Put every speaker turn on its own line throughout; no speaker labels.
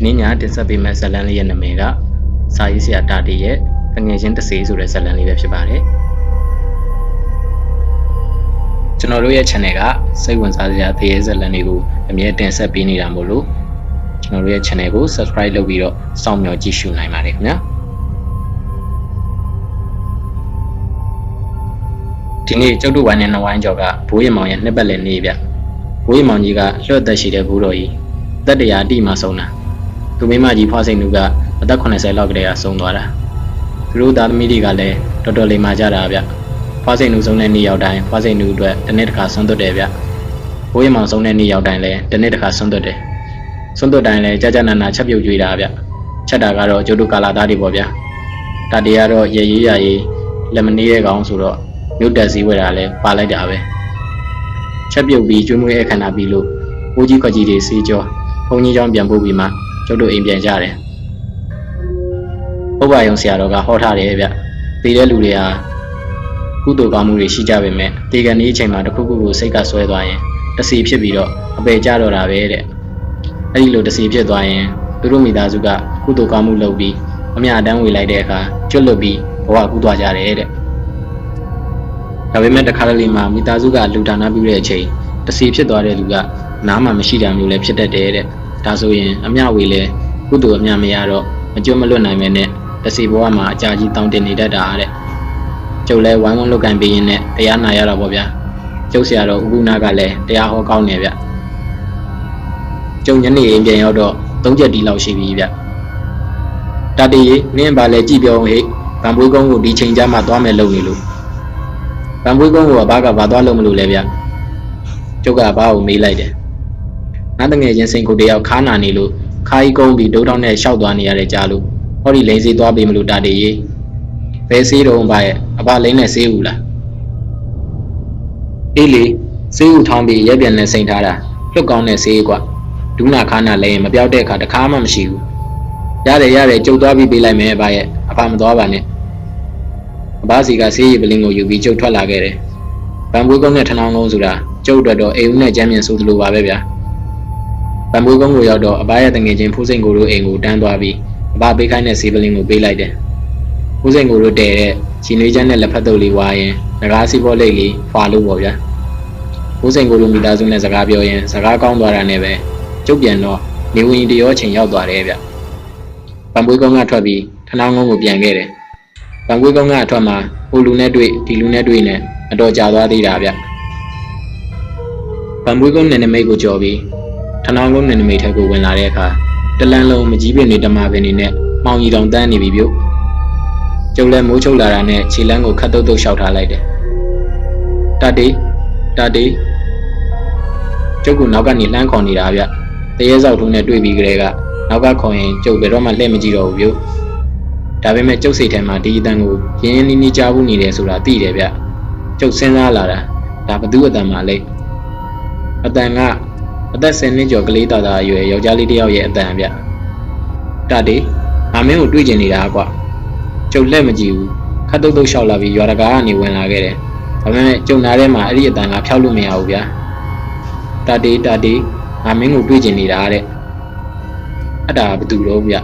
ဒီနေ့ညတင်ဆက်ပေးမယ့်ဇာတ်လမ်းလေးရဲ့နာမည်ကစာရေးဆရာတာတီရဲ့တငယ်ချင်းတစေးဆိုတဲ့ဇာတ်လမ်းလေးပဲဖြစ်ပါတယ်ကျွန်တော်တို့ရဲ့ channel ကစိတ်ဝင်စားစရာတရေဇာတ်လမ်းတွေကိုအမြဲတင်ဆက်ပေးနေတာမို့လို့ကျွန်တော်တို့ရဲ့ channel ကို subscribe လုပ်ပြီးတော့စောင့်မျှော်ကြည့်ရှုနိုင်ပါတယ်ခင်ဗျာဒီနေ့ကျုပ်တို့ဝိုင်းနဲ့နဝိုင်းကျော်ကဘိုးရမောင်ရဲ့နှစ်ပတ်လည်နေ့ဗျဘိုးရမောင်ကြီးကလွှတ်သက်ရှိတဲ့ဘိုးတော်ကြီးတက်တရာအတိမှဆုံးတာ သူမိမကြီးဖွားစိန်နူကအသက်80လောက်ကတည်းကဆုံးသွားတာသူတို့သားသမီးတွေကလည်းတော်တော်လေးမှကြတာဗျဖွားစိန်နူဆုံးတဲ့နေ့ရောက်တိုင်းဖွားစိန်နူအတွက်တစ်နေ့တစ်ခါဆွမ်းသွတ်တယ်ဗျဘိုးရမောင်ဆုံးတဲ့နေ့ရောက်တိုင်းလည်းတစ်နေ့တစ်ခါဆွမ်းသွတ်တယ်ဆွမ်းသွတ်တိုင်းလည်းကြာကြာနာနာချက်ပြုတ်ကြွေးတာဗျချက်တာကတော့ကျုပ်တို့ကာလာသားတွေပေါ့ဗျတတရကတော့ရေရေးရရေးလက်မနေရဲ့ကောင်ဆိုတော့မြို့တက်စည်းဝဲတာလည်းပါလိုက်တာပဲချက်ပြုတ်ပြီးကျွေးမွေးအခမ်းအနားပြီးလို့ဘိုးကြီးခွက်ကြီးတွေစီးကြောဘုန်းကြီးကျောင်းပြန်ပို့ပြီးမှ ကျုပ်တို့အိမ်ပြန်ကြတယ်။ဥပ္ပါယုံဆရာတော်ကဟောထားတယ်ဗျ။တည်တဲ့လူတွေဟာကုသိုလ်ကောင်းမှုတွေရှိကြပေမဲ့တေကန်ဒီအချိန်မှာတစ်ခုခုကိုစိတ်ကဆွဲသွားရင်တစီဖြစ်ပြီးတော့အပေကြတော့တာပဲတဲ့။အဲ့ဒီလိုတစီဖြစ်သွားရင်သူတို့မိသားစုကကုသိုလ်ကောင်းမှုလုပ်ပြီးအမြအတန်းဝေလိုက်တဲ့အခါကျွတ်လွတ်ပြီးဘဝကူးသွားကြတယ်တဲ့။ဒါပေမဲ့တခါတလေမှာမိသားစုကလူဒါနပြုတဲ့အချိန်တစီဖြစ်သွားတဲ့လူကနားမှမရှိတာမျိုးလည်းဖြစ်တတ်တယ်တဲ့။ ဒါဆိုရင်အမြဝေလဲကုသိုလ်အမြမရတော့မကျွတ်မလွတ်နိုင်မဲနဲ့တစီဘဝမှာအကြာကြီးတောင်းတင်နေတတ်တာတဲ့ကျုပ်လဲဝိုင်းဝန်းလုတ်ကန်ပေးရင်းနဲ့တရားနာရတာပေါ့ဗျာကျုပ်ဆရာတော်ဥကုနာကလည်းတရားဟောကောင်းနေဗျကျုံညနေရင်ပြန်ရောက်တော့သုံးချက်ဒီလောက်ရှိပြီဗျတတရီနင်းပါလဲကြည့်ပြောဟိဗံပွေးကုန်းကိုဒီချိန်ကြမှာသွားမယ်လုပ်နေလို့ဗံပွေးကုန်းကဘာကဘာသွားလို့မလို့လဲဗျကျုပ်ကဘာကိုမေးလိုက်တယ် ငါတငယ်ချင်းစိန်ကိုတယောက်ခါနာနေလို့ခါကြီးကုန်းပြီးဒုံတောင်းနဲ့ရှောက်သွားနေရတယ်ကြားလို့ဟောဒီလိန်စီသွားပေးမလို့တာတေးရေးဘယ်စေးတော့ဘာရဲ့အဘလိန်နဲ့စေးဦးလားအေးလေစေးဦးထောင်းပြီးရက်ပြန်နဲ့စိန်ထားတာလွတ်ကောင်းတဲ့စေးကွာဒုနာခါနာလဲရင်မပြောက်တဲ့အခါတခါမှမရှိဘူးရတယ်ရတယ်ကြုတ်သွားပြီးပေးလိုက်မယ်ဘာရဲ့အဘမသွားပါနဲ့အဘစီကစေးရီပလင်းကိုယူပြီးကြုတ်ထွက်လာခဲ့တယ်ဗန်ပွေးကုန်းနဲ့ထနောင်းကုန်းဆိုတာကျုပ်အတွက်တော့အိမ်ဦးနဲ့ကျမ်းမြင်ဆိုသလိုပါပဲဗျာ။ ဗံပွေးကုန်းကိုရောက်တော့အဘရဲ့တငယ်ချင်းဖူးစိန်ကိုတို့အိမ်ကိုတန်းသွားပြီးအဘပေးခိုင်းတဲ့စီပလင်းကိုပေးလိုက်တယ်။ဖူးစိန်ကိုတို့တဲတဲ့ချီနွေးချမ်းနဲ့လက်ဖက်တုပ်လေးဝါရင်ငကားစီပေါ်လိတ်လေးဖွာလို့ပေါ့ဗျာ။ဖူးစိန်ကိုတို့မိသားစုနဲ့စကားပြောရင်စကားကောင်းသွားတာနဲ့ပဲကျုပ်ပြန်တော့နေဝင်တရောချိန်ရောက်သွားတယ်ဗျ။ဗံပွေးကုန်းကထွက်ပြီးထနောင်းကုန်းကိုပြန်ခဲ့တယ်။ဗံပွေးကုန်းကအထွက်မှာဟိုလူနဲ့တွေ့ဒီလူနဲ့တွေ့နဲ့အတော်ကြာသွားသေးတာဗျ။ဗံပွေးကုန်းနယ်နိမိတ်ကိုကြော်ပြီး ထနောင်းလုံးနယ်နိမိတ်ထက်ကိုဝင်လာတဲ့အခါတလန်းလုံးမကြီးပင်တွေတမပင်တွေနဲ့မောင်ကြီးတောင်တန်းနေပြီပြုတ်ကျုပ်လည်းမိုးချုပ်လာတာနဲ့ခြေလန်းကိုခတ်တုတ်တုတ်ရှောက်ထားလိုက်တယ်တတေတတေကျုပ်ကနောက်ကနေလှမ်းခေါ်နေတာဗျတရေဆောက်ထုံးနဲ့တွေ့ပြီးကြတဲ့ကနောက်ကခေါ်ရင်ကျုပ်ဘယ်တော့မှလှည့်မကြည့်တော့ဘူးပြုတ်ဒါပေမဲ့ကျုပ်စိတ်ထဲမှာဒီအတန်ကိုရင်းရင်းနှီးနှီးကြားဘူးနေတယ်ဆိုတာသိတယ်ဗျကျုပ်စဉ်းစားလာတာဒါဘသူအတန်မှလဲအတန်က အသက်10နှစ်ကျော်ကလေးသားသားအရွယ်ယောက်ျားလေးတစ်ယောက်ရဲ့အတန်ဗျတတေငါမင်းကိုတွေ့ကျင်နေတာကွကျုပ်လက်မကြည့်ဘူးခတ်တုတ်တုတ်လျှောက်လာပြီးရွာတကာကနေဝင်လာခဲ့တယ်ဒါပေမဲ့ကျုံနာထဲမှာအဲ့ဒီအတန်ကဖျောက်လို့မရဘူးဗျာတတေတတေငါမင်းကိုတွေ့ကျင်နေတာတဲ့အဲ့ဒါဘယ်သူတော့ဗျ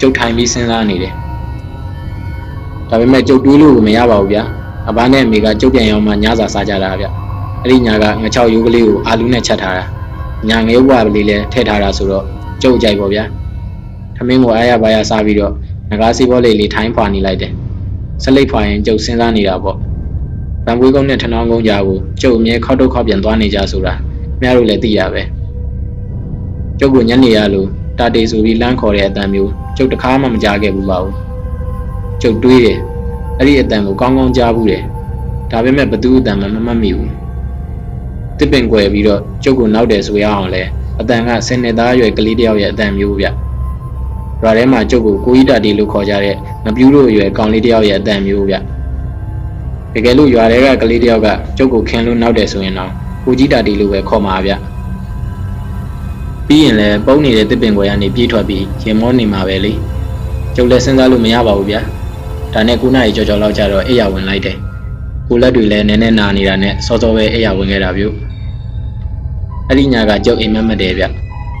ကျုပ်ထိုင်ပြီးစဉ်းစားနေတယ်ဒါပေမဲ့ကျုပ်တွေးလို့မရပါဘူးဗျာအဘနဲ့အမေကကျုပ်ပြန်ရောက်မှညစာစားကြတာဗျအဲ့ဒီညာကငချောက်ရိုးကလေးကိုအာလူနဲ့ချက်ထားတာ ညာငယ်ဘွားကလေးလည်းထည့်ထားတာဆိုတော့ကြုတ်ကြိုက်ပေါ့ဗျာထမင်းကိုအားရပါရစားပြီးတော့ငကားစီဘောလေးလေးထိုင်းဖွာနေလိုက်တယ်ဆလိတ်ဖွာရင်ကျုပ်စဉ်းစားနေတာပေါ့ဗန်ပွေးကုန်းနဲ့ထနောင်းကုန်းကြားကိုကျုပ်အမြဲခောက်တော့ခောက်ပြန်သွားနေကြဆိုတာမြတို့လည်းသိရပဲကျုပ်ကညနေရလို့တာတေဆိုပြီးလမ်းခေါ်တဲ့အတန်မျိုးကျုပ်တခါမှမကြားခဲ့ဘူးပါဘူးကျုပ်တွေးတယ်အဲ့ဒီအတန်ကိုကောင်းကောင်းကြားဘူးတယ်ဒါပေမဲ့ဘသူအတန်မှမမှတ်မိဘူး တစ်ပင်ကွယ်ပြီးတော့ကျုပ်ကိုနောက်တယ်ဆိုရအောင်လဲအတန်ကဆယ်နှစ်သားအရွယ်ကလေးတယောက်ရဲ့အတန်မျိုးဗျရွာထဲမှာကျုပ်ကိုကိုကြီးတာတီလို့ခေါ်ကြတဲ့ငပြူးတို့အရွယ်ကောင်လေးတယောက်ရဲ့အတန်မျိုးဗျတကယ်လို့ရွာထဲကကလေးတယောက်ကကျုပ်ကိုခင်လို့နောက်တယ်ဆိုရင်တော့ကိုကြီးတာတီလို့ပဲခေါ်မှာဗျပြီးရင်လည်းပုံနေတဲ့တစ်ပင်ကွယ်ကနေပြေးထွက်ပြီးရင်မောနေမှာပဲလေကျုပ်လည်းစဉ်းစားလို့မရပါဘူးဗျဒါနဲ့9နာရီကြော်ကြော်လောက်ကြတော့အိယာဝင်လိုက်တယ် ကိုလက်တွေလည်းနည်းနည်းနာနေတာနဲ့စောစောပဲအိယာဝင်ခဲ့တာဗျအဲ့ဒီညာကကျုပ်အိမ်မက်မက်တယ်ဗျ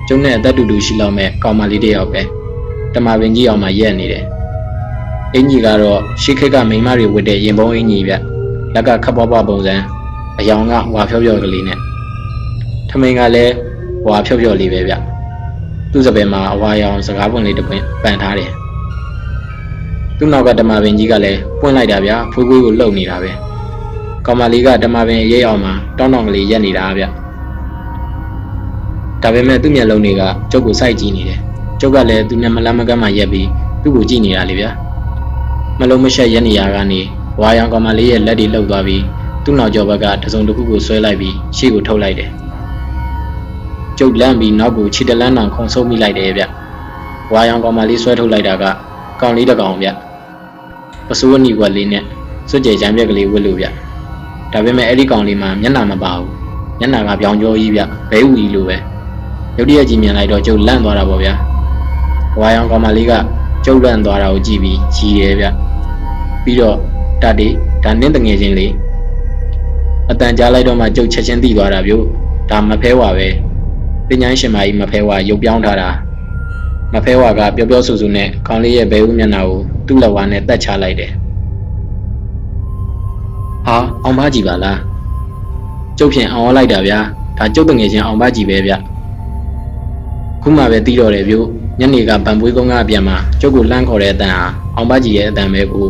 ကျုံနဲ့အသက်တူတူရှိလောက်မဲ့ကောင်မလေးတစ်ယောက်ပဲတမပင်ကြီးအောင်မှရက်နေတယ်အင်ကြီးကတော့ရှေးခက်ကမိန်းမတွေဝတ်တဲ့ရင်ပုံးအင်ကြီးဗျလက်ကခပ်ပွားပွားပုံစံအယောင်ကဝါဖြောဖြောကလေးနဲ့ထမိန်ကလည်းဝါဖြောဖြောလေးပဲဗျသူ့စပယ်မှာအဝါရောင်စကားပွင့်လေးတစ်ပွင့်ပန်ထားတယ်သူ့နောက်ကတမပင်ကြီးကလည်းပွင့်လိုက်တာဗျဖွေးဖွေးကိုလှုပ်နေတာပဲ ကောင်မလေးကတမပင်ရိပ်အောင်မှာတောင်းတောင်းကလေးရက်နေတာဗျဒါပေမဲ့သူ့မျက်လုံးတွေကကျုပ်ကိုစိုက်ကြည့်နေတယ်ကျုပ်ကလည်းသူနဲ့မလမ်းမကမ်းမှရက်ပြီးသူ့ကိုကြည့်နေတာလေဗျမလုံးမရှက်ရက်နေရကနေဝါရောင်ကောင်မလေးရဲ့လက်တွေလှုပ်သွားပြီးသူ့နောက်ကျောဘက်ကတစုံတစ်ခုကိုဆွဲလိုက်ပြီးရှေ့ကိုထုတ်လိုက်တယ်ကျုပ်လန့်ပြီးနောက်ကိုခြေတလန်းတောင်ခုံဆုံးမိလိုက်တယ်ဗျဝါရောင်ကောင်မလေးဆွဲထုတ်လိုက်တာကကောင်လေးတစ်ကောင်ဗျပစိုးအနီကွက်လေးနဲ့စွတ်ကြဲချမ်းပြက်ကလေးဝတ်လို့ဗျ ဒါပေမဲ့အဲ့ဒီကောင်လေးမှာမျက်နှာမပါဘူးမျက်နှာကပြောင်ကျော်ကြီးဗျဘဲဥကြီးလိုပဲရုတ်တရက်ကြီးမြင်လိုက်တော့ကျုပ်လန့်သွားတာပေါ့ဗျာဝါရောင်ကောင်မလေးကကျုပ်လန့်သွားတာကိုကြည့်ပြီးကြီးတယ်ဗျပြီးတော့တတ်တေဒါနင်းတငယ်ချင်းလေးအတန်ကြားလိုက်တော့မှကျုပ်ချက်ချင်းသိသွားတာဗျို့ဒါမဖဲဝါပဲပညာရှင်မကြီးမဖဲဝါရုပ်ပြောင်းထားတာမဖဲဝါကပျော်ပျော်ဆူဆူနဲ့ကောင်လေးရဲ့ဘဲဥမျက်နှာကိုသူ့လက်ဝါးနဲ့တက်ချလိုက်တယ် ဟာအောင်ပါကြည့်ပါလားကျုပ်ဖြင့်အောင်လိုက်တာဗျာဒါကျုပ်တငယ်ချင်းအောင်ပါကြည့်ပဲဗျခုမှပဲတီးတော့တယ်ဗျို့ညနေကဗန်ပွေးကုန်းကအပြန်မှာကျုပ်ကိုလှမ်းခေါ်တဲ့အတန်ဟာအောင်ပါကြည့်ရဲ့အတန်ပဲကို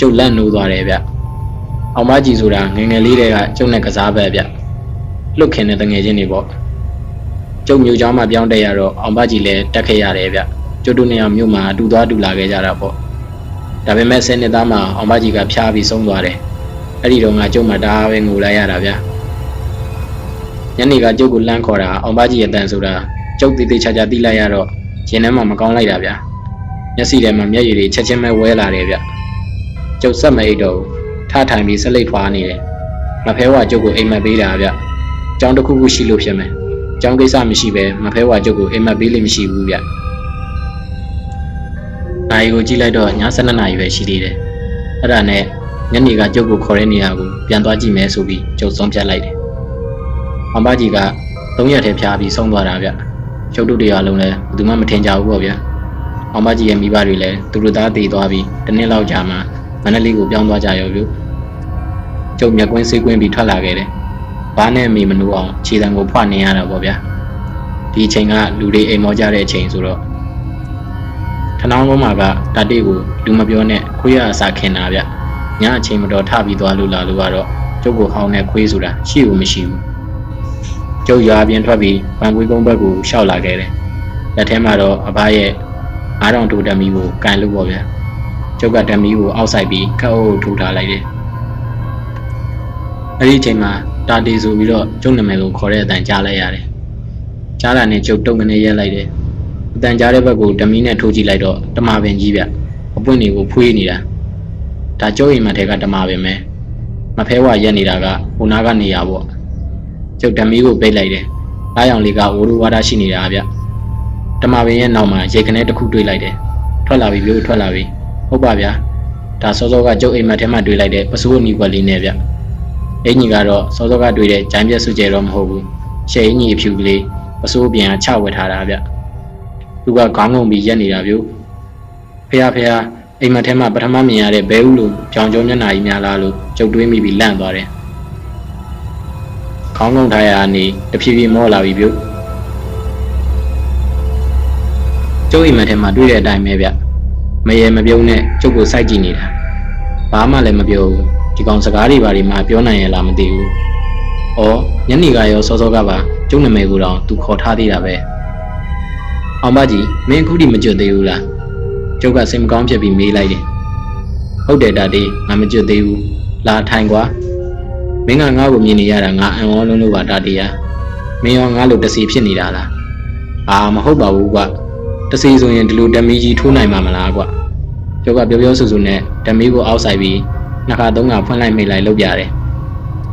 ကျုပ်လန့်နိုးသွားတယ်ဗျအောင်ပါကြည့်ဆိုတာငယ်ငယ်လေးတည်းကကျုပ်နဲ့ကစားပဲဗျလှုပ်ခင်တဲ့တငယ်ချင်းတွေပေါ့ကျုပ်မျိုးเจ้าမှာပြောင်းတက်ရတော့အောင်ပါကြည့်လဲတက်ခဲ့ရတယ်ဗျကျုပ်တို့နေရာမြို့မှာအတူသွားတူလာခဲ့ကြတာပေါ့ဒါပေမဲ့ဆယ်နှစ်သားမှာအောင်ပါကြည့်ကဖျားပြီးဆုံးသွားတယ် အဲ့ဒီတော့ငါကျုပ်မှာတအားပဲငိုလိုက်ရတာဗျညနေကကျုပ်ကိုလှမ်းခေါ်တာအောင်ပါကြည့်ရဲ့တန်ဆိုတာကျုပ်တည်တည်ချာချာတိလိုက်ရတော့ရင်ထဲမှာမကောင်းလိုက်တာဗျမျက်စိထဲမှာမျက်ရည်တွေချက်ချင်းပဲဝဲလာတယ်ဗျကျုပ်ဆက်မအိတ်တော့ဘူးထထိုင်ပြီးဆက်လက်ထွားနေတယ်မဖဲဝါကျုပ်ကိုအိမ်မက်ပေးတာဗျကျောင်းတစ်ခုခုရှိလို့ဖြစ်မယ်ကျောင်းကိစ္စမရှိပဲမဖဲဝါကျုပ်ကိုအိမ်မက်ပေးလို့မရှိဘူးဗျနိုင်ကိုကြည့်လိုက်တော့ည7နာရီပဲရှိသေးတယ်အဲ့ဒါနဲ့ ညနေကကျုပ်ကိုခေါ်တဲ့နေရာကိုပြန်သွားကြည့်မယ်ဆိုပြီးကျုပ်ဆုံးဖြတ်လိုက်တယ်။အမကြီးက၃ရက်ထဲဖျားပြီးဆုံးသွားတာဗျ။ကျုပ်တို့တရားလုံးလည်းဘယ်သူမှမထင်ကြဘူးပေါ့ဗျာ။အမကြီးရဲ့မိဘတွေလည်းသူတို့သားတည်သွားပြီးတစ်နှစ်လောက်ကြာမှမန္တလေးကိုပြောင်းသွားကြရောဗျ။ကျုပ်မျက်ကွင်းစေးကွင်းပြီးထွက်လာခဲ့တယ်။ဘာနဲ့မေမနိုးအောင်ခြေတံကိုဖွနေရတာပေါ့ဗျာ။ဒီအချိန်ကလူတွေအိမ်မောကြတဲ့အချိန်ဆိုတော့ထနောင်းကုန်းမှာကတတိကိုလူမပြောနဲ့ခွေးရအစာခင်တာဗျ။ ညအချိန်မတော်ထပြီးသွားလို့လာလို့ကတော့ကျုပ်ကိုဟောင်းနဲ့ခွေးဆိုတာရှိဘူးမရှိဘူးကျုပ်ရွာပြင်ထွက်ပြီးဗန်ကွေးကုန်းဘက်ကိုရှောက်လာခဲ့တယ်လက်ထဲမှာတော့အဘရဲ့အားတောင်တိုတမီကိုကန်လို့ပေါ့ဗျာကျုပ်ကတမီကိုအောက်ဆိုင်ပြီးခက်အုပ်ထိုးထားလိုက်တယ်အဲ့ဒီအချိန်မှာတာတီဆိုပြီးတော့ကျုပ်နာမည်ကိုခေါ်တဲ့အတန်ကြားလိုက်ရတယ်ကြားလာနဲ့ကျုပ်တုံကနေရက်လိုက်တယ်အတန်ကြားတဲ့ဘက်ကိုဓမီနဲ့ထိုးကြည့်လိုက်တော့တမပင်ကြီးဗျအပွင့်တွေကိုဖွေးနေတာ ဒါကျုပ်အိမ်မထဲကတမပင်ပဲမဖဲဝရက်နေတာကဟိုနာကနေရပေါ့ကျုပ်ဓမီကိုပိတ်လိုက်တယ်အားရောင်လေးကဝိုးရူဝါဒရှိနေတာဗျတမပင်ရဲ့နောက်မှာရေခနဲတစ်ခုတွေးလိုက်တယ်ထွက်လာပြီလို့ထွက်လာပြီဟုတ်ပါဗျာဒါစောစောကကျုပ်အိမ်မထဲမှာတွေးလိုက်တဲ့ပစိုးအနီကွက်လေးနဲ့ဗျအင်ကြီးကတော့စောစောကတွေးတဲ့ဂျိုင်းပြက်စုကျဲတော့မဟုတ်ဘူးရှယ်အင်ကြီးအဖြူကလေးပစိုးပြန်ချဝက်ထားတာဗျသူကခေါင်းငုံပြီးရက်နေတာဗျဖះဖះ အိမ်မထဲမှာပထမမြင်ရတဲ့ဘဲဦးလိုကြောင်ကြောမျက်နှာကြီးများလားလို့ကြုတ်တွေးမိပြီးလန့်သွားတယ်ခေါင်းငုံထားရအနေတဖြည်းဖြည်းမောလာပြီဗျကျုပ်အိမ်မထဲမှာတွေ့တဲ့အတိုင်းပဲဗျမရေမပြုံးနဲ့ကျုပ်ကိုစိုက်ကြည့်နေတာဘာမှလည်းမပြောဘူးဒီကောင်စကားတွေဘာတွေမှပြောနိုင်ရလားမသိဘူးဩညနေကရောစောစောကပါကျုပ်နာမည်ကိုတော့သူခေါ်ထားသေးတာပဲအောင်မကြီးမင်းအခုထိမကြွသေးဘူးလား ကျုပ်ကစိတ်မကောင်းဖြစ်ပြီးမေးလိုက်တယ်ဟုတ်တယ်တာတေးငါမကြွသေးဘူးလာထိုင်ကွာမင်းကငါ့ကိုမြင်နေရတာငါအံ့ဩလုံးလို့ပါတာတေးရမင်းရောငါ့လိုတစီဖြစ်နေတာလားအာမဟုတ်ပါဘူးကွာတစီဆိုရင်ဒီလိုဓမီကြီးထိုးနိုင်မှာမလားကွာကျုပ်ကပြောပြောဆူဆူနဲ့ဓမီကိုအောက်ဆိုင်ပြီးနှစ်ခါသုံးခါဖွင့်လိုက်မိလိုက်လုပ်ပြတယ်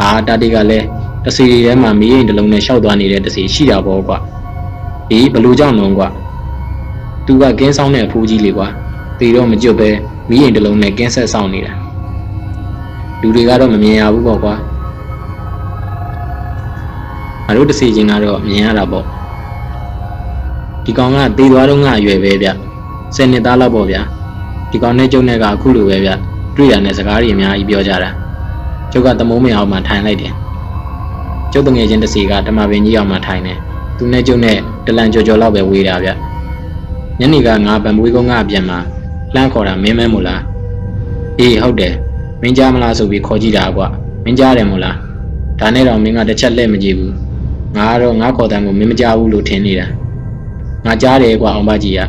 အာတာတေးကလည်းတစီထဲမှာမီးရင်တစ်လုံးနဲ့ရှောက်သွားနေတဲ့တစီရှိတာပေါ့ကွာအေးဘလို့ကြောင့်လုံးကွာ သူကကင်းဆောင်တဲ့အဖိုးကြီးလေကွာတေတော့မကြွပဲမီးရင်တစ်လုံးနဲ့ကင်းဆက်ဆောင်နေတာလူတွေကတော့မမြင်ရဘူးပေါ့ကွာငါတို့တစ်စီချင်းကတော့မြင်ရတာပေါ့ဒီကောင်ကတေးသွားတော့ငါအရွယ်ပဲဗျဆယ်နှစ်သားလောက်ပေါ့ဗျာဒီကောင်နဲ့ကျုံနဲ့ကအခုလိုပဲဗျတွေ့ရတဲ့စကားတွေအများကြီးပြောကြတာကျုပ်ကသမုံးမင်အောင်မှထိုင်လိုက်တယ်ကျုပ်တငယ်ချင်းတစ်စီကဓမ္မပင်ကြီးအောင်မှထိုင်တယ်သူနဲ့ကျုံနဲ့တလန်ကြော်ကြော်လောက်ပဲဝေးတာဗျ ညနေကငါဗံပွေးကုန်းကအပြန်မှာလှမ်းခေါ်တာမင်းမဲမို့လားအေးဟုတ်တယ်မင်းကြားမလားဆိုပြီးခေါ်ကြည့်တာကွမင်းကြားတယ်မို့လားဒါနဲ့တော့မင်းကတစ်ချက်လက်မကြည့်ဘူးငါကတော့ငါခေါ်တဲ့ကိုမင်းမကြားဘူးလို့ထင်နေတာငါကြားတယ်ကွအောင်ပါကြီးက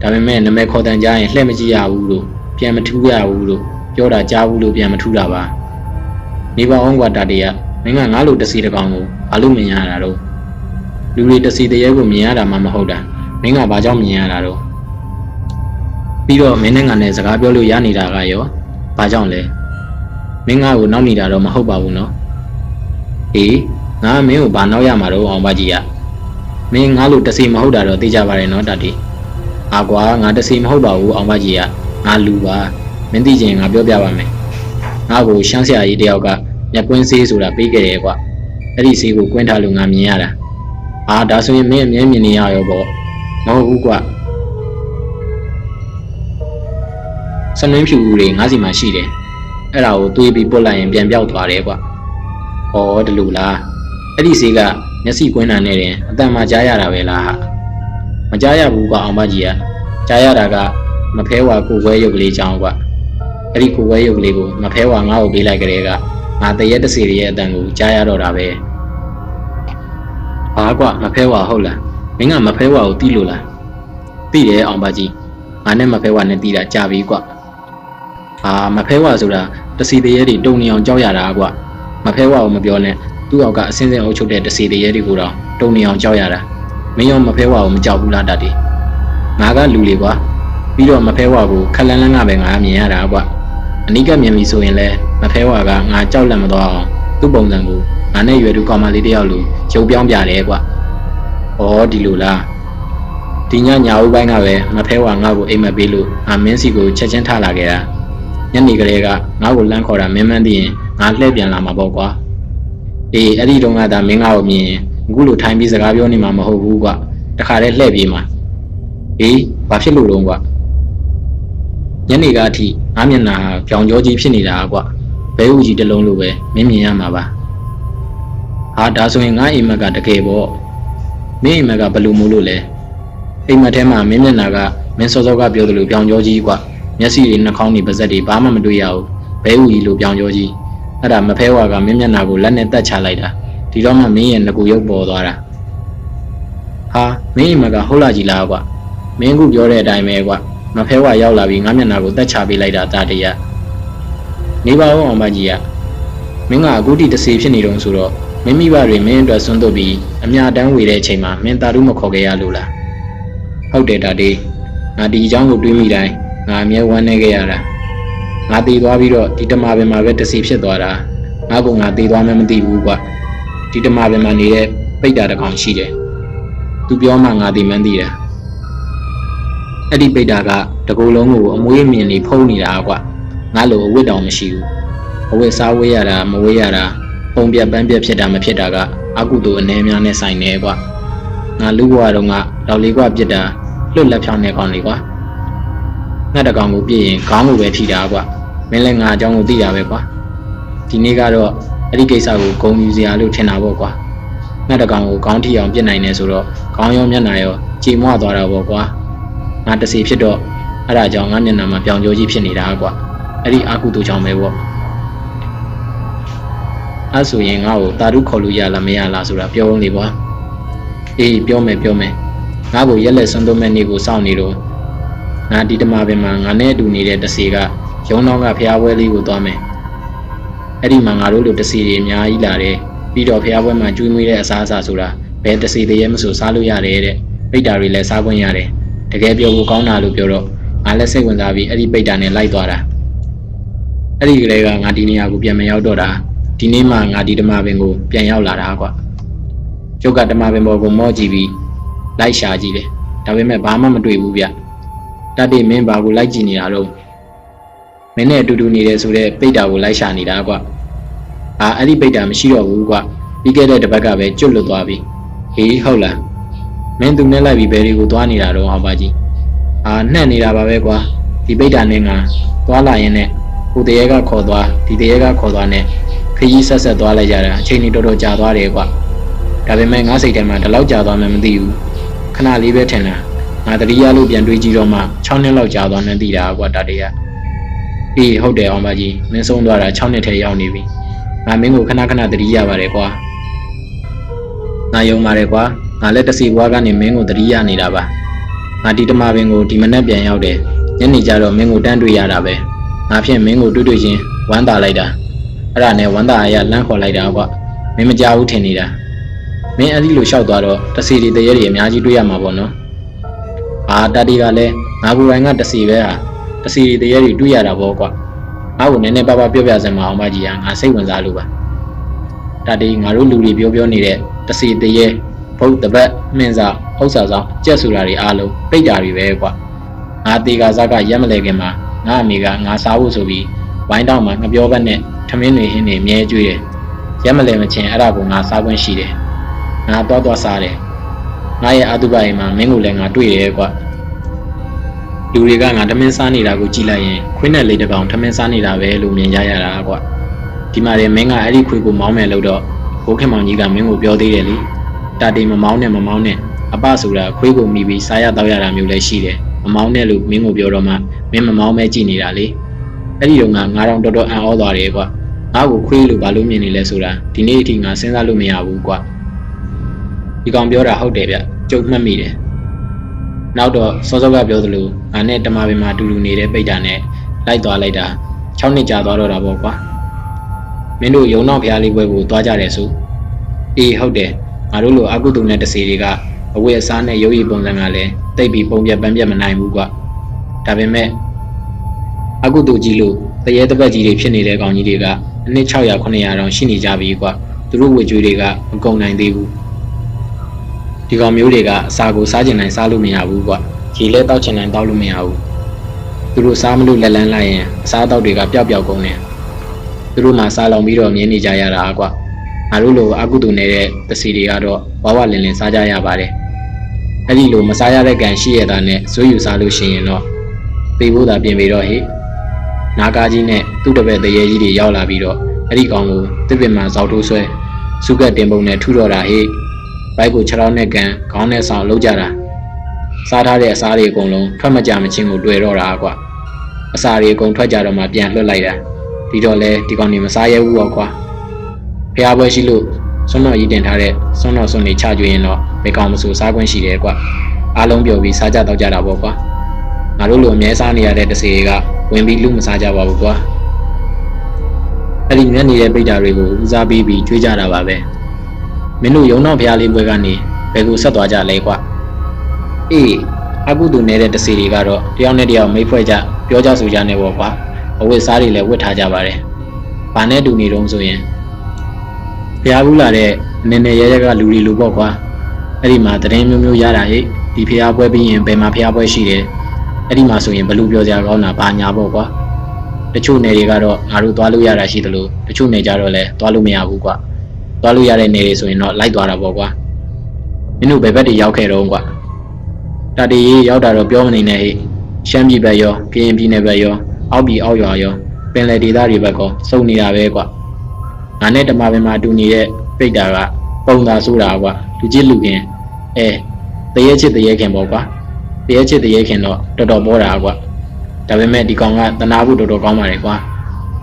ဒါပေမဲ့နမဲခေါ်တဲ့ကြားရင်လှည့်မကြည့်ရဘူးလို့ပြန်မထူးရဘူးလို့ပြောတာကြားဘူးလို့ပြန်မထူးတာပါနေပါအောင်ကွာတာတရမင်းကငါလိုတစီတကောင်ကိုဘာလို့မြင်ရတာတော့လူတွေတစီတရေကိုမြင်ရတာမှမဟုတ်တာ မင်းကဘာကြောင့်မြင်ရတာတော့ပြီးတော့မင်းနဲ့ငါနဲ့စကားပြောလို့ရနေတာကရောဘာကြောင့်လဲမင်းငါ့ကိုနောက်နေတာတော့မဟုတ်ပါဘူးနော်အေးငါမင်းကိုဘာနောက်ရမှာတော့အောင်ပါကြီးရမင်းငါလိုတစီမဟုတ်တာတော့သိကြပါတယ်နော်တတီအာကွာငါတစီမဟုတ်ပါဘူးအောင်ပါကြီးရငါလူပါမင်းသိချင်ငါပြောပြပါမယ်ငါ့ကိုရှမ်းဆရာကြီးတယောက်ကမျက်ကွင်းဆေးဆိုတာပေးခဲ့တယ်ကွာအဲ့ဒီဆေးကိုကွင်းထားလို့ငါမြင်ရတာအာဒါဆိုရင်မင်းအမြဲမြင်နေရရောပေါ့ မဟုတ်ဘူးကွာစနွင်းဖြူတွေငါးစီမှာရှိတယ်အဲ့ဒါကိုတွေးပြီးပုတ်လိုက်ရင်ပြန်ပြောက်သွားတယ်ကွာဩဒီလိုလားအဲ့ဒီဆေးကမျက်စိကွင်းတာနဲ့တင်အတန်မှကြားရတာပဲလားဟာမကြားရဘူးကွာအောင်မကြီးကကြားရတာကမဖဲဝါကိုခွဲရုပ်ကလေးကြောင်းကွာအဲ့ဒီကိုခွဲရုပ်ကလေးကိုမဖဲဝါငါ့ကိုပေးလိုက်ကြတဲ့ကငါတရက်တစီရဲ့အတန်ကိုကြားရတော့တာပဲဘာကွာမဖဲဝါဟုတ်လား မင်းကမဖဲဝါကိုတီးလို့လားတီးတယ်အောင်ပါကြီးငါနဲ့မဖဲဝါနဲ့တီးတာကြာပြီကွာအာမဖဲဝါဆိုတာတစီတရေတွေတုံနေအောင်ကြောက်ရတာကွာမဖဲဝါကိုမပြောနဲ့သူ့အောက်ကအစင်းစင်းအုပ်ချုပ်တဲ့တစီတရေတွေကိုတော့တုံနေအောင်ကြောက်ရတာမင်းရောမဖဲဝါကိုမကြောက်ဘူးလားတတ်တယ်ငါကလူလေကွာပြီးတော့မဖဲဝါကိုခက်လန်းလန်းကပဲငါမြင်ရတာကွာအနိကမြင်ပြီဆိုရင်လည်းမဖဲဝါကငါကြောက်လန့်မသွားအောင်သူ့ပုံစံကိုငါနဲ့ရွယ်သူကောင်မလေးတယောက်လိုရုပ်ပြောင်းပြတယ်ကွာ ဩဒီလိုလားဒီညညာဦးပိုင်းကပဲမဖဲဝါငါ့ကိုအိမ်မက်ပေးလို့ငါမင်းစီကိုချက်ချင်းထားလာခဲ့တာညနေကလေးကငါ့ကိုလမ်းခေါ်တာမင်းမန်းသိရင်ငါလှည့်ပြန်လာမှာပေါ့ကွာအေးအဲ့ဒီတုန်းကသာမင်းငါ့ကိုမြင်ရင်အခုလိုထိုင်ပြီးစကားပြောနေမှာမဟုတ်ဘူးကွာတခါတည်းလှည့်ပြေးမှာအေးဘာဖြစ်လို့လုံးကွာညနေကအထိငါမျက်နှာပြောင်ကြောကြီးဖြစ်နေတာကွာဘဲဥကြီးတစ်လုံးလိုပဲမင်းမြင်ရမှာပါဟာဒါဆိုရင်ငါအိမ်မက်ကတကယ်ပေါ့ မင်းအိမ်မက်ကဘယ်လိုမို့လို့လဲအိမ်မက်ထဲမှာမင်းမျက်နှာကမင်းစောစောကပြောသလိုပြောင်ကြောကြီးကွာမျက်စိတွေနှာခေါင်းတွေပါးစပ်တွေဘာမှမတွေ့ရဘူးဘဲဥကြီးလိုပြောင်ကြောကြီးအဲ့ဒါမဖဲဝါကမင်းမျက်နှာကိုလက်နဲ့တက်ချလိုက်တာဒီတော့မှမင်းရဲ့ငကူရုပ်ပေါ်သွားတာဟာမင်းအိမ်မက်ကဟုတ်လားကြီးလားကွာမင်းခုပြောတဲ့အတိုင်းပဲကွာမဖဲဝါရောက်လာပြီးငါမျက်နှာကိုတက်ချပေးလိုက်တာတာတရနေပါဦးအောင်မကြီးကမင်းကအခုတိတစေဖြစ်နေတုံးဆိုတော့ မင်းမိဘတွေမင်းအတွက်ဆွန်းတော့ပြီးအမြတမ်းဝေတဲ့အချိန်မှာမင်းတာရုမခေါ်ခဲ့ရလို့လားဟုတ်တယ်တာတေးငါဒီအကြောင်းကိုတွေးမိတိုင်းငါအမြဲဝမ်းနေခဲ့ရတာငါတည်သွားပြီးတော့ဒီတမပင်မှာပဲတစီဖြစ်သွားတာငါကငါတည်သွားမှမသိဘူးကွာဒီတမပင်မှာနေတဲ့ပိတ်တာတစ်ကောင်ရှိတယ်သူပြောမှငါတည်မှန်းသိတာအဲ့ဒီပိတ်တာကတကူလုံးကိုအမွေးမြင်နေဖုံးနေတာကွာငါလိုအဝတ်တောင်မရှိဘူးအဝတ်စားဝေးရတာမဝေးရတာ ပုံပြပန်းပြဖြစ်တာမဖြစ်တာကအကုသိုလ်အနေများနဲ့ဆိုင်နေကွာငါလူဘဝတုန်းကလောက်လေးကွာပြစ်တာလွတ်လက်ဖြောင်းနေကောင်လေးကွာငါတကောင်ကိုပြည့်ရင်ခေါင်းကိုပဲထိတာကွာမင်းလည်းငါအကြောင်းကိုသိတာပဲကွာဒီနေ့ကတော့အဲ့ဒီကိစ္စကိုဂုံယူစရာလို့ထင်တာပေါ့ကွာငါတကောင်ကိုခေါင်းထိအောင်ပြစ်နိုင်နေဆိုတော့ခေါင်းရောမျက်နှာရောကြည်မွသွားတာပေါ့ကွာငါတစီဖြစ်တော့အဲ့ဒါကြောင့်ငါမျက်နှာမှာပြောင်ကြိုးကြီးဖြစ်နေတာကွာအဲ့ဒီအာကုတူကြောင့်ပဲပေါ့ အဲ့ဆိုရင်ငါ့ကိုတာရုခေါ်လို့ရလားမရလားဆိုတာပြောဦးလေကွာအေးပြောမယ်ပြောမယ်ငါ့ကိုရက်လက်ဆွန်းသွမဲ့နေ့ကိုစောင့်နေတော့ငါဒီတမပင်မှာငါနဲ့အတူနေတဲ့တစီကရုံတော့ကဖျားပွဲလေးကိုသွားမယ်အဲ့ဒီမှာငါတို့လိုတစီတွေအများကြီးလာတယ်ပြီးတော့ဖျားပွဲမှာကျွေးမွေးတဲ့အစားအစာဆိုတာဘယ်တစီတည်းရဲ့မဆိုစားလို့ရတယ်တဲ့ပိတ်တာတွေလည်းစားခွင့်ရတယ်တကယ်ပြောဖို့ကောင်းတာလို့ပြောတော့ငါလည်းစိတ်ဝင်စားပြီးအဲ့ဒီပိတ်တာနဲ့လိုက်သွားတာအဲ့ဒီကလေးကငါဒီနေရာကိုပြန်မရောက်တော့တာ ဒီနေ့မှငါဒီဓမ္မပင်ကိုပြန်ရောက်လာတာကွာကျုပ်ကဓမ္မပင်ပေါ်ကိုမော့ကြည့်ပြီးလိုက်ရှာကြည့်တယ်ဒါပေမဲ့ဘာမှမတွေ့ဘူးဗျတတ်တယ်မင်းဘာကိုလိုက်ကြည့်နေတာတော့မင်းနဲ့အတူတူနေတယ်ဆိုတော့ပိတ်တာကိုလိုက်ရှာနေတာကွာအာအဲ့ဒီပိတ်တာမရှိတော့ဘူးကွာပြီးခဲ့တဲ့တစ်ပတ်ကပဲကျွတ်လွတ်သွားပြီဟေးဟုတ်လားမင်းသူနဲ့လိုက်ပြီးဘယ်တွေကိုသွားနေတာတော့အောင်ပါကြီးအာနှက်နေတာပါပဲကွာဒီပိတ်တာနဲ့ငါသွားလာရင်နဲ့ဟိုတရေကခေါ်သွားဒီတရေကခေါ်သွားနဲ့ ခကြီးဆက်ဆက်သွားလိုက်ကြတာအချိန်ကြီးတော်တော်ကြာသွားတယ်ကွာဒါပေမဲ့ငါစိတ်ထဲမှာဒီလောက်ကြာသွားမှမသိဘူးခဏလေးပဲထင်တာငါတတိယလို့ပြန်တွေးကြည့်တော့မှ6နှစ်လောက်ကြာသွားမှသိတာကွာတတရအေးဟုတ်တယ်အောင်ပါကြီးမင်းဆုံးသွားတာ6နှစ်ထဲရောက်နေပြီငါမင်းကိုခဏခဏတတိရပါတယ်ကွာငါယုံပါတယ်ကွာငါလည်းတစီဘွားကနေမင်းကိုတတိရနေတာပါငါဒီတမပင်ကိုဒီမနေ့ပြန်ရောက်တယ်ညနေကျတော့မင်းကိုတန်းတွေ့ရတာပဲငါဖြင့်မင်းကိုတွေ့တွေ့ချင်းဝမ်းသာလိုက်တာ အဲ့ဒါနဲ့ဝမ်းသာအရလန့်ခေါ်လိုက်တာကွာမင်းမကြောက်ဘူးထင်နေတာမင်းအဲ့ဒီလိုလျှောက်သွားတော့တစီတွေတရေတွေအများကြီးတွေ့ရမှာပေါ့နော်အာတတိကလည်းငါကိုယ်တိုင်ကတစီပဲဟာတစီတွေတရေတွေတွေ့ရတာပေါ့ကွာငါ့ကိုနည်းနည်းပါးပါးပြောပြစမ်းမအောင်မကြီးဟာငါစိတ်ဝင်စားလို့ပါတတိငါတို့လူတွေပြောပြောနေတဲ့တစီတရေဘုတ်တပတ်မင်းစားဥစ္စာဆောင်ကြက်ဆူတာတွေအားလုံးပိတ်တာတွေပဲကွာငါတေကာစားကရက်မလဲခင်မှာငါအမေကငါစားဖို့ဆိုပြီးဝိုင်းတောင်းမှာငပြောဘက်နဲ့ ထမင်းတွေဟင်းတွေမြဲကျွေးတယ်ရက်မလဲမချင်းအဲ့ဒါကိုငါစားခွင့်ရှိတယ်ငါတော့တော့စားတယ်ငါရဲ့အတုပအိမ်မှာမင်းကိုလည်းငါတွေ့ရဲကွာလူတွေကငါထမင်းစားနေတာကိုကြည့်လိုက်ရင်ခွင်းနဲ့လေတကောင်ထမင်းစားနေတာပဲလို့မြင်ကြရတာကွာဒီမှာလည်းမင်းကအဲ့ဒီခွေကိုမောင်းမယ်လို့တော့ဘိုးခင်မောင်ကြီးကမင်းကိုပြောသေးတယ်လေတာတီမမောင်းနဲ့မမောင်းနဲ့အပဆိုတာခွေးကိုမိပြီးစားရတော့ရတာမျိုးလည်းရှိတယ်မမောင်းနဲ့လို့မင်းကိုပြောတော့မှမင်းမမောင်းမဲကြည့်နေတာလေအဲ့ဒီတော့ငါငါတော့တော်တော်အံ့ဩသွားတယ်ကွာ ငါ့ကိုခွေးလို့ဘာလို့မြင်နေလဲဆိုတာဒီနေ့အထိငါစဉ်းစားလို့မရဘူးကွာဒီကောင်ပြောတာဟုတ်တယ်ဗျကြုံမှတ်မိတယ်နောက်တော့စောစောကပြောသလိုငါနဲ့တမပင်မှာအတူတူနေတဲ့ပိတ်တာနဲ့လိုက်သွားလိုက်တာ6နှစ်ကြာသွားတော့တာပေါ့ကွာမင်းတို့ယုံတော့ဖျားလေးပွဲကိုသွားကြတယ်ဆိုအေးဟုတ်တယ်ငါတို့လိုအကုသိုလ်နဲ့တစီတွေကအဝတ်အစားနဲ့ရုပ်ရည်ပုံစံကလည်းတိတ်ပြီးပုံပြပန်းပြမနိုင်ဘူးကွာဒါပေမဲ့အကုသိုလ်ကြီးလို့တရေတပတ်ကြီးတွေဖြစ်နေတဲ့ကောင်ကြီးတွေကအနည်း600 900တောင်ရှိနေကြပြီကွာသူတို့ဝေကြွေးတွေကမကုန်နိုင်သေးဘူးဒီကောင်မျိုးတွေကအစာကိုစားကျင်နိုင်စားလို့မရဘူးကွာရေလဲတောက်ချင်နိုင်တောက်လို့မရဘူးသူတို့စားမလို့လက်လန်းလိုက်ရင်အစားအသောက်တွေကပျောက်ပျောက်ကုန်တယ်သူတို့မှစားလောင်ပြီးတော့မြင်နေကြရတာကွာငါတို့လိုအကုသိုလ်နေတဲ့တစီတွေကတော့ဝဝလင်လင်စားကြရပါတယ်အဲ့ဒီလိုမစားရတဲ့ကံရှိရတာနဲ့ဇွေးယူစားလို့ရှိရင်တော့သိဖို့သာပြင်ပြီးတော့ဟေ့ နာကာကြီးနဲ့သူ့တပည့်တရေကြီးတွေရောက်လာပြီးတော့အဲ့ဒီကောင်ကိုတစ်ပင်မှာဇောက်ထိုးဆွဲစုကတ်တင်ပုံနဲ့ထူတော့တာဟေ့ဘိုက်ကိုခြေထောက်နဲ့ကန်ခေါင်းနဲ့ဆောင်လုံးကြတာစားထားတဲ့အစားတွေအကုန်လုံးထွက်မကြမချင်းကိုတွေ့တော့တာကွာအစာတွေအကုန်ထွက်ကြတော့မှပြန်လွှတ်လိုက်တာဒီတော့လဲဒီကောင်နေမစားရဘူးပေါ့ကွာဖះပွဲရှိလို့စွန်းတော်ရည်တင်ထားတဲ့စွန်းတော်စွန်းလေးချကြွရင်တော့မေကောင်မဆူစားခွင့်ရှိတယ်ကွာအားလုံးပြောပြီးစားကြတော့ကြတာပေါ့ကွာ ငါတို့လိုအမြဲစားနေရတဲ့တစေကဝင်ပြီးလူမစားကြပါဘူးကွာအဲ့ဒီမျက်နေတဲ့ပိတ်တာတွေကိုဦးစားပေးပြီးကြွေးကြတာပါပဲမင်းတို့ယုံတော့ဖះလေးပွဲကနေဘယ်ကိုဆက်သွားကြလဲကွာအေးအကုသူနေတဲ့တစေတွေကတော့တယောက်နဲ့တယောက်မိတ်ဖွဲ့ကြပြောကြဆိုကြနေပေါ့ကွာအဝတ်စားတွေလည်းဝတ်ထားကြပါတယ်ဘာနဲ့တူနေတုံးဆိုရင်ဖျားဘူးလာတဲ့နည်းနည်းရဲရဲကလူတွေလူပေါ့ကွာအဲ့ဒီမှာတရင်မျိုးမျိုးရတာဟိဒီဖျားပွဲပြီးရင်ဘယ်မှာဖျားပွဲရှိတယ် အဲ့ဒီမှာဆိုရင်ဘလူပြောစရာကောင်းတာဘာညာပေါ့ကွာတချို့နယ်တွေကတော့ငါတို့သွားလို့ရတာရှိသလိုတချို့နယ်ကြတော့လည်းသွားလို့မရဘူးကွာသွားလို့ရတဲ့နယ်တွေဆိုရင်တော့လိုက်သွားတာပေါ့ကွာမင်းတို့ဘယ်ဘက်တွေရောက်ခဲ့တော့ကွာတတရီရောက်တာတော့ပြောမနေနဲ့ဟိရှမ်းပြည်ဘက်ရောကရင်ပြည်နယ်ဘက်ရောအောက်ပြည်အောက်ရွာရောပင်လယ်ဒေသတွေဘက်ကောစုံနေတာပဲကွာငါနဲ့တမပင်မှာတူနေတဲ့ပိတ်တာကပုံသာဆိုတာကွာလူကြီးလူခင်အဲတရေချစ်တရေခင်ပေါ့ကွာ တရေချစ်တရေခင်တော့တော်တော်ပေါ်တာကွာဒါပေမဲ့ဒီကောင်ကတနာဖို့တော်တော်ကောင်းပါတယ်ကွာ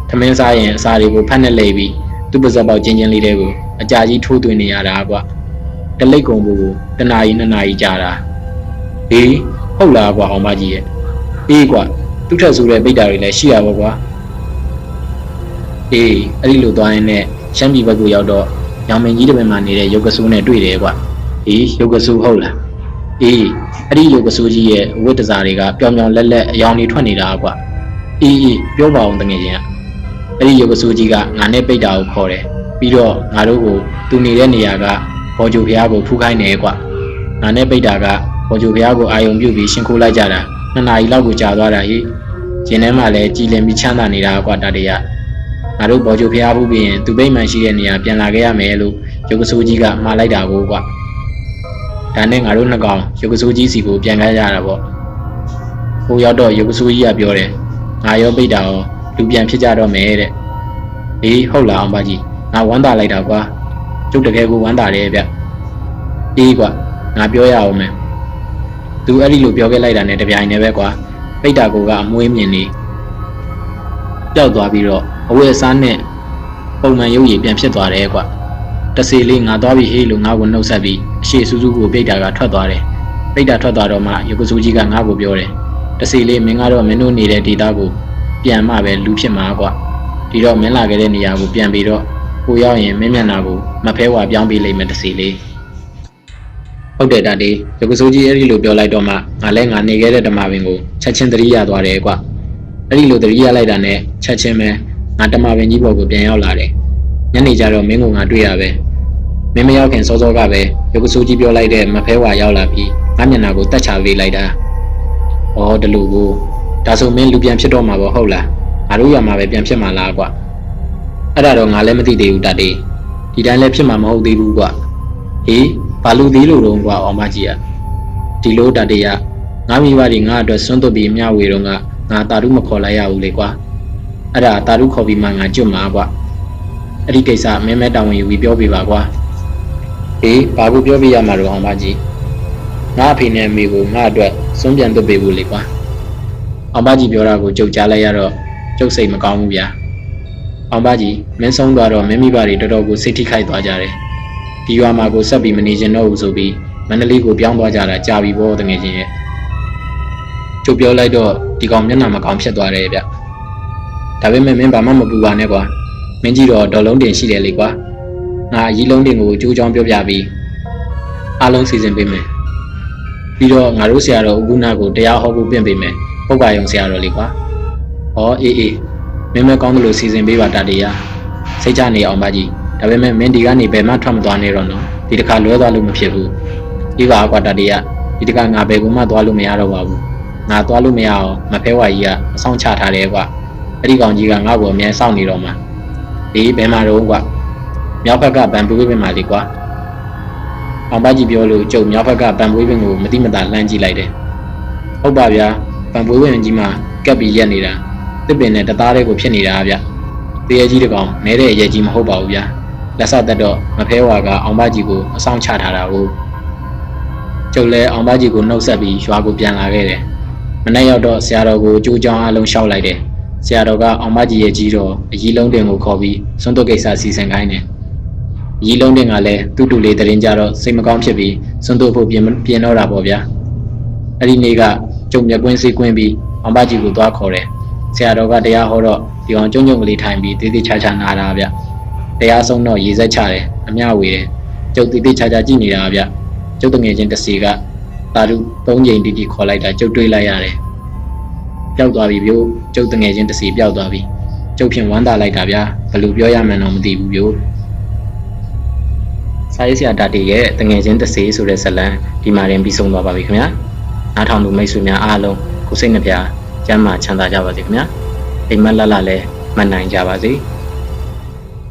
သမင်းစားရင်အစာတွေကိုဖတ်နဲ့လိပ်ပြီးသူ့ပါဇက်ပေါက်ချင်းချင်းလေးတွေကိုအကြာကြီးထိုးသွင်းနေရတာကွာတလိတ်ကုံဘူးကိုတနာရီနှစ်နာရီကြာတာဟေးဟုတ်လားကွာအောင်မကြီးရဲ့အေးကွာသူ့ထက်ဆိုတဲ့ပိတ်တာတွေလည်းရှိရပါကွာအေးအဲ့ဒီလိုသွားရင်လည်းရှမ်းပြည်ဘက်ကိုရောက်တော့ညောင်မင်းကြီးတပင်မှာနေတဲ့ရုပ်ကဆူးနဲ့တွေ့တယ်ကွာအေးရုပ်ကဆူးဟုတ်လား အေးအဲ့ဒီရုပ်ကဆူးကြီးရဲ့အဝတ်တစားတွေကပျောင်ပျောင်လက်လက်အယောင်တွေထွက်နေတာကွာအေးအေးပြောပါအောင်တကယ်ချင်းအဲ့ဒီရုပ်ကဆူးကြီးကငါနဲ့ပိတ်တာကိုခေါ်တယ်ပြီးတော့ငါတို့ကိုသူနေတဲ့နေရာကဘော်ဂျူဖျားကိုဖူးခိုင်းတယ်ကွာငါနဲ့ပိတ်တာကဘော်ဂျူဖျားကိုအာယုံပြုတ်ပြီးရှင်းခိုးလိုက်ကြတာနှစ်နာရီလောက်ကိုကြာသွားတာဟိကျင်းထဲမှာလည်းကြည်လင်ပြီးချမ်းသာနေတာကွာတတရငါတို့ဘော်ဂျူဖျားဘူးပြီးရင်သူပိတ်မှန်ရှိတဲ့နေရာပြန်လာခဲ့ရမယ်လို့ရုပ်ကဆိုးကြီးကမှားလိုက်တာကိုကွာတ ဒါနဲ့ငါတို့နှစ်ကောင်ရုပ်ကစိုးကြီးစီကိုပြန်ခိုင်းကြတာပေါ့ဟိုရောက်တော့ရုပ်ကစိုးကြီးကပြောတယ်ငါရောပိတ်တာရောလူပြန်ဖြစ်ကြတော့မယ်တဲ့အေးဟုတ်လားအောင်ပါကြီးငါဝမ်းသာလိုက်တာကွာကျုပ်တကယ်ကိုဝမ်းသာတယ်ဗျအေးကွာငါပြောရအောင်မယ်သူအဲ့ဒီလိုပြောခဲ့လိုက်တာနဲ့တပြိုင်တည်းပဲကွာပိတ်တာကိုကအမွေးမြင်နေပျောက်သွားပြီးတော့အဝတ်အစားနဲ့ပုံမှန်ရုပ်ရည်ပြန်ဖြစ်သွားတယ်ကွာ တစီလေးငါသွားပြီးဟေးလို့ငါ့ကိုနှုတ်ဆက်ပြီးအရှိစူးစူးကိုပိတ်တာကထွက်သွားတယ်။ပိတ်တာထွက်သွားတော့မှရုပ်ကစိုးကြီးကငါ့ကိုပြောတယ်။တစီလေးမင်းကတော့မင်းတို့နေတဲ့ဒေတာကိုပြန်မှပဲလူဖြစ်မှာကွာ။ဒီတော့မင်းလာခဲ့တဲ့နေရာကိုပြန်ပြီးတော့ကိုရောက်ရင်မင်းမျက်နှာကိုမဖဲဝါပြောင်းပေးလိုက်မယ်တစီလေး။ဟုတ်တယ်တာဒီရုပ်ကစိုးကြီးအဲ့ဒီလိုပြောလိုက်တော့မှငါလည်းငါနေခဲ့တဲ့ဓမ္မပင်ကိုချက်ချင်းသတိရသွားတယ်ကွာ။အဲ့ဒီလိုသတိရလိုက်တာနဲ့ချက်ချင်းပဲငါဓမ္မပင်ကြီးဘော်ကိုပြန်ရောက်လာတယ်။ညနေကျတော့မင်းကငါတွေ့ရပဲ။ မင်းမရောက်ခင်စောစောကပဲရုပ်ကဆိုးကြီးပြောလိုက်တဲ့မဖဲဝါရောက်လာပြီးငါမျက်နှာကိုတက်ချပေးလိုက်တာ။ဩဒီလိုကိုဒါဆိုမင်းလူပြန်ဖြစ်တော့မှာပေါ့ဟုတ်လား။ငါတို့ရမှာပဲပြန်ဖြစ်မှာလားကွာ။အဲ့ဒါတော့ငါလည်းမသိသေးဘူးတတေး။ဒီတိုင်းလည်းဖြစ်မှာမဟုတ်သေးဘူးကွာ။ဟေးဘာလူသေးလို့တော့ကွာအောင်မကြီးอ่ะ။ဒီလိုတတေးကငါမိဘတွေငါအတွက်စွန့်သွတ်ပြီးမျှဝေတော့ကငါတာရုမခေါ်လိုက်ရဘူးလေကွာ။အဲ့ဒါတာရုခေါ်ပြီးမှငါကျွတ်မှာကွာ။အဲ့ဒီကိစ္စမင်းမဲတောင်းဝင်ယူပြီးပြောပြပါကွာ။ အေးဘာကိုပြောပြရမှာတော့အောင်ပါကြီးငါအဖေနဲ့အမေကိုငါအတွက်စွန့်ပြန်သွတ်ပေးဖို့လေကွာအောင်ပါကြီးပြောတာကိုကြုတ်ကြားလိုက်ရတော့ကြုတ်စိတ်မကောင်းဘူးဗျာအောင်ပါကြီးမင်းဆုံးသွားတော့မင်းမိဘတွေတော်တော်ကိုစိတ်ထိခိုက်သွားကြတယ်ဒီရွာမှာကိုဆက်ပြီးမနေချင်တော့ဘူးဆိုပြီးမန္တလေးကိုပြောင်းသွားကြတာကြာပြီပေါ့တကယ်ချင်းရဲ့ကြုတ်ပြောလိုက်တော့ဒီကောင်မျက်နှာမကောင်းဖြစ်သွားတယ်ဗျဒါပေမဲ့မင်းဘာမှမပူပါနဲ့ကွာမင်းကြီးတော့ဒေါ်လုံးတင်ရှိတယ်လေကွာ ငါရီလုံးတင်ကိုအကျိုးချောင်းပြောပြပြီးအားလုံးစီစဉ်ပေးမယ်ပြီးတော့ငါတို့ဆရာတော်ဥက္ကုနာကိုတရားဟောဖို့ပြင်ပေးမယ်ပုပ္ပါယုံဆရာတော်လေးကွာဟောအေးအေးမင်းမကောင်းတယ်လို့စီစဉ်ပေးပါတတရားစိတ်ချနေအောင်ပါကြီးဒါပေမဲ့မင်းဒီကနေဘယ်မှထွက်မသွားနေတော့နော်ဒီတစ်ခါလွဲသွားလို့မဖြစ်ဘူးဒီပါကွာတတရားဒီတစ်ခါငါဘယ်ကူမှသွားလို့မရတော့ပါဘူးငါသွားလို့မရအောင်မဖဲဝါကြီးကအဆောင်ချထားတယ်ကွာအဲ့ဒီကောင်ကြီးကငါ့ကိုအမြဲစောင့်နေတော့မှာဒီဘယ်မှာတော့ကွာ မြောက်ဘက်ကဗန်ပွေးပင်မှာလေကွာအောင်ပါကြီးပြောလို့ကျုပ်မြောက်ဘက်ကဗန်ပွေးပင်ကိုမတိမတာလှမ်းကြည့်လိုက်တယ်ဟုတ်ပါဗျာဗန်ပွေးပင်ကြီးမှာကပ်ပြီးရက်နေတာတစ်ပင်နဲ့တသားလေးကိုဖြစ်နေတာဗျတရေကြီးတကောင်နဲတဲ့ရဲကြီးမဟုတ်ပါဘူးဗျာလက်ဆက်သက်တော့မဖဲဝါကအောင်ပါကြီးကိုအဆောင်ချထားတာကိုကျုပ်လည်းအောင်ပါကြီးကိုနှုတ်ဆက်ပြီးရွာကိုပြန်လာခဲ့တယ်မနေ့ရောက်တော့ဆရာတော်ကိုကြိုးကြောင်းအလုံးရှောက်လိုက်တယ်ဆရာတော်ကအောင်မကြီးရဲ့ကြီးတော်အကြီးလုံးတင်ကိုခေါ်ပြီးစွန့်တုတ်ကိစ္စစီစဉ်ခိုင်းတယ် ရီလုံးတင်ကလည်းတူတူလေးတရင်ကြတော့စိတ်မကောင်းဖြစ်ပြီးစွန့်တို့ဖို့ပြင်ပြင်တော့တာပေါ့ဗျာအဲ့ဒီနေ့ကကျုံမြက်ကွင်းစေးကွင်းပြီးအောင်မကြီးကိုသွားခေါ်တယ်ဆရာတော်ကတရားဟောတော့ဒီအောင်ကျုံကျုံကလေးထိုင်ပြီးတေးသေးချာချာနာတာဗျတရားဆုံးတော့ရေစက်ချတယ်အမျှဝေတယ်ကျုပ်တေးသေးချာချာကြည့်နေတာဗျကျုပ်တငယ်ချင်းတစ်စီကတာရု၃ချိန်တီတီခေါ်လိုက်တာကျုပ်တွေးလိုက်ရတယ်ပျောက်သွားပြီဗျို့ကျုပ်တငယ်ချင်းတစ်စီပျောက်သွားပြီကျုပ်ဖြင့်ဝမ်းသာလိုက်တာဗျာဘယ်လိုပြောရမှန်းတော့မသိဘူးဗျို့ စာရေးဆရာတာတီရဲ့တငယ်ချင်းတစ်စေးဆိုတဲ့ဇာတ်လမ်းဒီမှာရင်ပြီးဆုံးသွားပါပြီခင်ဗျာနားထောင်သူမိတ်ဆွေများအားလုံးကိုစိတ်နှပြကျမ်းမာချမ်းသာကြပါစေခင်ဗျာအိမ်မက်လက်လက်လည်းမနိုင်ကြပါစေ